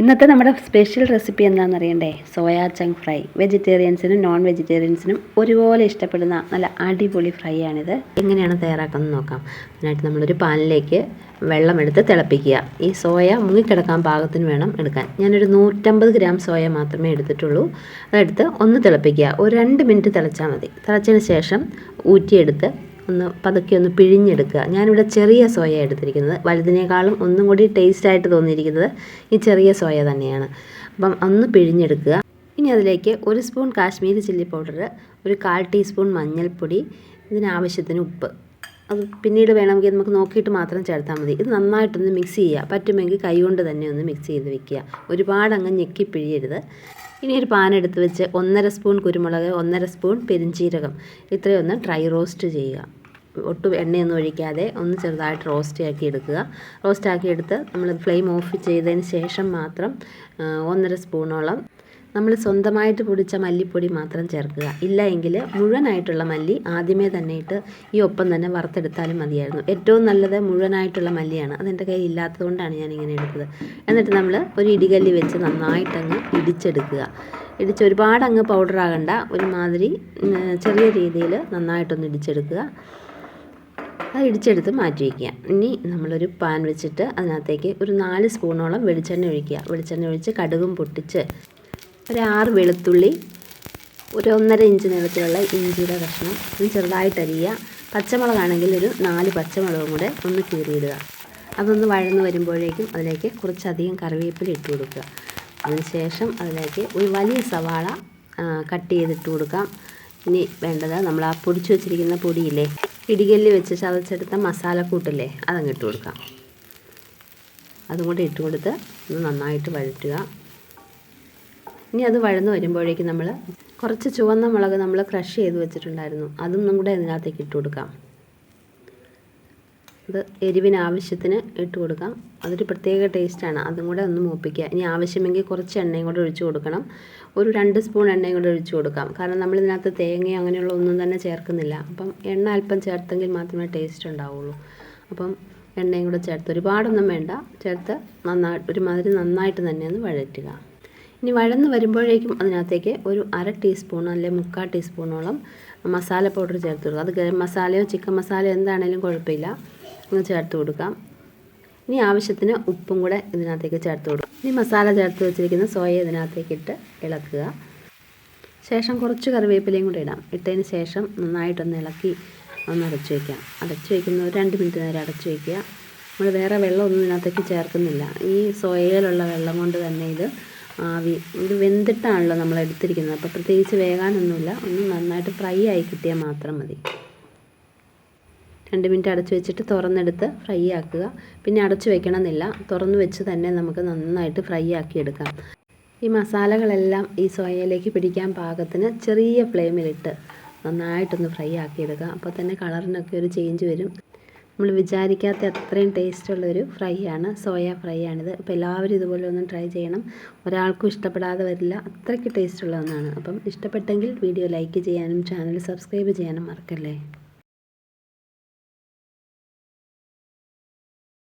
ഇന്നത്തെ നമ്മുടെ special recipe എന്താണെന്ന് അറിയണ്ടേ സോയാ ചങ്ക് ഫ്രൈ. വെജിറ്റേറിയൻസിനും നോൺ വെജിറ്റേറിയൻസിനും ഒരുപോലെ ഇഷ്ടപ്പെടുന്ന നല്ല അടിപൊളി ഫ്രൈ ആണിത്. എങ്ങനെയാണ് തയ്യാറാക്കുന്നത് നോക്കാം. അതിനായിട്ട് നമ്മളൊരു പാനിലേക്ക് വെള്ളമെടുത്ത് തിളപ്പിക്കുക. ഈ സോയ മുങ്ങിക്കിടക്കാൻ പാകത്തിന് വേണം എടുക്കാൻ. ഞാനൊരു നൂറ്റമ്പത് ഗ്രാം സോയ മാത്രമേ എടുത്തിട്ടുള്ളൂ. അതെടുത്ത് ഒന്ന് തിളപ്പിക്കുക. ഒരു രണ്ട് മിനിറ്റ് തിളച്ചാൽ മതി. തിളച്ചതിന് ശേഷം ഊറ്റിയെടുത്ത് ഒന്ന് പതുക്കെ ഒന്ന് പിഴിഞ്ഞെടുക്കുക. ഞാനിവിടെ ചെറിയ സോയ എടുത്തിരിക്കുന്നത്. വലുതിനേക്കാളും ഒന്നും കൂടി ടേസ്റ്റായിട്ട് തോന്നിയിരിക്കുന്നത് ഈ ചെറിയ സോയ തന്നെയാണ്. അപ്പം ഒന്ന് പിഴിഞ്ഞെടുക്കുക. ഇനി അതിലേക്ക് ഒരു സ്പൂൺ കാശ്മീരി ചില്ലി പൗഡർ ഒരു കാൽ ടീസ്പൂൺ മഞ്ഞൾപ്പൊടി ഇതിനാവശ്യത്തിന് ഉപ്പ്. അത് പിന്നീട് വേണമെങ്കിൽ നമുക്ക് നോക്കിയിട്ട് മാത്രം ചേർത്താൽ മതി. ഇത് നന്നായിട്ടൊന്ന് മിക്സ് ചെയ്യുക. പറ്റുമെങ്കിൽ കൈകൊണ്ട് തന്നെ ഒന്ന് മിക്സ് ചെയ്ത് വെക്കുക. ഒരുപാട് അങ്ങ് ഞെക്കി പിഴിയരുത്. ഇനി ഒരു പാൻ എടുത്ത് വെച്ച് ഒന്നര സ്പൂൺ കുരുമുളക് ഒന്നര സ്പൂൺ പെരിഞ്ചീരകം. ഇത്രയൊന്ന് ഡ്രൈ റോസ്റ്റ് ചെയ്യുക. ഒട്ടും എണ്ണയൊന്നും ഒഴിക്കാതെ ഒന്ന് ചെറുതായിട്ട് റോസ്റ്റ് ആക്കി എടുക്കുക. റോസ്റ്റ് ആക്കി എടുത്ത് നമ്മൾ ഫ്ലെയിം ഓഫ് ചെയ്തതിന് ശേഷം മാത്രം ഒന്നര സ്പൂണോളം നമ്മൾ സ്വന്തമായിട്ട് പൊടിച്ച മല്ലിപ്പൊടി മാത്രം ചേർക്കുക. ഇല്ല എങ്കിൽ മുഴുവനായിട്ടുള്ള മല്ലി ആദ്യമേ തന്നെ ഇട്ട് ഈ ഒപ്പം തന്നെ വറുത്തെടുത്താലും മതിയായിരുന്നു. ഏറ്റവും നല്ലത് മുഴുവനായിട്ടുള്ള മല്ലിയാണ്. അതെന്റെ കയ്യിൽ ഇല്ലാത്തതുകൊണ്ടാണ് ഞാൻ ഇങ്ങനെ എടുത്തത്. എന്നിട്ട് നമ്മൾ ഒരു ഇടികല്ലി വെച്ച് നന്നായിട്ടങ്ങ് ഇടിച്ചെടുക്കുക. ഇടിച്ച് ഒരുപാട് അങ്ങ് പൗഡർ ആകണ്ട. ഒരുമാതിരി ചെറിയ രീതിയിൽ നന്നായിട്ടൊന്ന് ഇടിച്ചെടുക്കുക. അത് ഇടിച്ചെടുത്ത് മാറ്റി വയ്ക്കുക. ഇനി നമ്മളൊരു പാൻ വെച്ചിട്ട് അതിനകത്തേക്ക് ഒരു നാല് സ്പൂണോളം വെളിച്ചെണ്ണ ഒഴിക്കുക. വെളിച്ചെണ്ണ ഒഴിച്ച് കടുകും പൊട്ടിച്ച് ഒരു ആറ് വെളുത്തുള്ളി ഒരു ഒന്നര ഇഞ്ച് നീളത്തിലുള്ള ഇഞ്ചിയുടെ കഷ്ണം ഒന്ന് ചെറുതായിട്ടരിയുക പച്ചമുളകാണെങ്കിൽ ഒരു നാല് പച്ചമുളകും കൂടെ ഒന്ന് കീറിയിടുക. അതൊന്ന് വഴന്ന് വരുമ്പോഴേക്കും അതിലേക്ക് കുറച്ചധികം കറിവേപ്പില ഇട്ട് കൊടുക്കുക. അതിനുശേഷം അതിലേക്ക് ഒരു വലിയ സവാള കട്ട് ചെയ്തിട്ട് കൊടുക്കാം. ഇനി വേണ്ടത് നമ്മൾ ആ പൊടിച്ചു വെച്ചിരിക്കുന്ന പൊടിയില്ലേ? ഇടികല്ലിൽ വെച്ച് ചതച്ചെടുത്ത മസാലക്കൂട്ടില്ലേ അതങ്ങ് ഇട്ട് കൊടുക്കാം. അതും കൂടെ ഇട്ട് കൊടുത്ത് ഒന്ന് നന്നായിട്ട് വഴറ്റുക. ഇനി അത് വഴന്ന് വരുമ്പോഴേക്കും നമ്മൾ കുറച്ച് ചുവന്ന മുളക് നമ്മൾ ക്രഷ് ചെയ്ത് വെച്ചിട്ടുണ്ടായിരുന്നു. അതൊന്നും കൂടെ ഇതിനകത്തേക്ക് ഇട്ട് കൊടുക്കാം. അത് എരിവിന് ആവശ്യത്തിന് ഇട്ട് കൊടുക്കാം. അതൊരു പ്രത്യേക ടേസ്റ്റാണ് അതും കൂടെ ഒന്ന് മൂപ്പിക്കുക. ഇനി ആവശ്യമെങ്കിൽ കുറച്ച് എണ്ണയും കൂടെ ഒഴിച്ചു കൊടുക്കണം. ഒരു രണ്ട് സ്പൂൺ എണ്ണയും കൂടെ ഒഴിച്ചു കൊടുക്കാം. കാരണം നമ്മൾ ഇതിനകത്ത് തേങ്ങയോ അങ്ങനെയുള്ള ഒന്നും തന്നെ ചേർക്കുന്നില്ല. അപ്പം എണ്ണ അല്പം ചേർത്തെങ്കിൽ മാത്രമേ ടേസ്റ്റ് ഉണ്ടാവുള്ളൂ. അപ്പം എണ്ണയും കൂടെ ചേർത്ത് ഒരുപാടൊന്നും വേണ്ട. ചേർത്ത് നന്നായിട്ട് ഒരുമാതിരി നന്നായിട്ട് തന്നെ ഒന്ന് വഴറ്റുക. ഇനി വഴന്ന് വരുമ്പോഴേക്കും അതിനകത്തേക്ക് ഒരു അര ടീസ്പൂൺ അല്ലെങ്കിൽ മുക്കാൽ ടീസ്പൂണോളം മസാല പൗഡർ ചേർത്ത് കൊടുക്കുക. അത് ഗരം മസാലയോ ചിക്കൻ മസാലയോ എന്താണേലും കുഴപ്പമില്ല. ഒന്ന് ചേർത്ത് കൊടുക്കാം. ഇനി ആവശ്യത്തിന് ഉപ്പും കൂടെ ഇതിനകത്തേക്ക് ചേർത്ത് കൊടുക്കാം. ഇനി മസാല ചേർത്ത് വെച്ചിരിക്കുന്ന സോയ ഇതിനകത്തേക്ക് ഇട്ട് ഇളക്കുക. ശേഷം കുറച്ച് കറിവേപ്പിലയും കൂടെ ഇടാം. ഇട്ടതിന് ശേഷം നന്നായിട്ടൊന്ന് ഇളക്കി ഒന്ന് അടച്ചു വയ്ക്കാം അടച്ചു വയ്ക്കുന്ന ഒരു രണ്ട് മിനിറ്റ് നേരം അടച്ചു വയ്ക്കുക നമ്മൾ വേറെ വെള്ളമൊന്നും ഇതിനകത്തേക്ക് ചേർക്കുന്നില്ല. ഈ സോയയിലുള്ള വെള്ളം കൊണ്ട് തന്നെ ഇത് ആവി ഇത് വെന്തിട്ടാണല്ലോ നമ്മൾ എടുത്തിരിക്കുന്നത്. അപ്പോൾ പ്രത്യേകിച്ച് വേകാനൊന്നുമില്ല. ഒന്ന് നന്നായിട്ട് ഫ്രൈ ആയി കിട്ടിയാൽ മാത്രം മതി. രണ്ട് മിനിറ്റ് അടച്ചു വെച്ചിട്ട് തുറന്നെടുത്ത് ഫ്രൈ ആക്കുക. പിന്നെ അടച്ചു വെക്കണമെന്നില്ല. തുറന്ന് വെച്ച് തന്നെ നമുക്ക് നന്നായിട്ട് ഫ്രൈ ആക്കി എടുക്കാം. ഈ മസാലകളെല്ലാം ഈ സോയയിലേക്ക് പിടിക്കാൻ പാകത്തിന് ചെറിയ ഫ്ലെയിമിലിട്ട് നന്നായിട്ടൊന്ന് ഫ്രൈ ആക്കി എടുക്കുക അപ്പോൾ തന്നെ കളറിനൊക്കെ ഒരു ചേഞ്ച് വരും. നമ്മൾ വിചാരിക്കാത്ത അത്രയും ടേസ്റ്റുള്ളൊരു ഫ്രൈ ആണ് സോയ ഫ്രൈ ആണിത് അപ്പോൾ എല്ലാവരും ഇതുപോലെ ഒന്ന് ട്രൈ ചെയ്യണം. ഒരാൾക്കും ഇഷ്ടപ്പെടാതെ വരില്ല. അത്രയ്ക്ക് ടേസ്റ്റുള്ള ഒന്നാണ്. അപ്പം ഇഷ്ടപ്പെട്ടെങ്കിൽ വീഡിയോ ലൈക്ക് ചെയ്യാനും ചാനൽ സബ്സ്ക്രൈബ് ചെയ്യാനും മറക്കല്ലേ?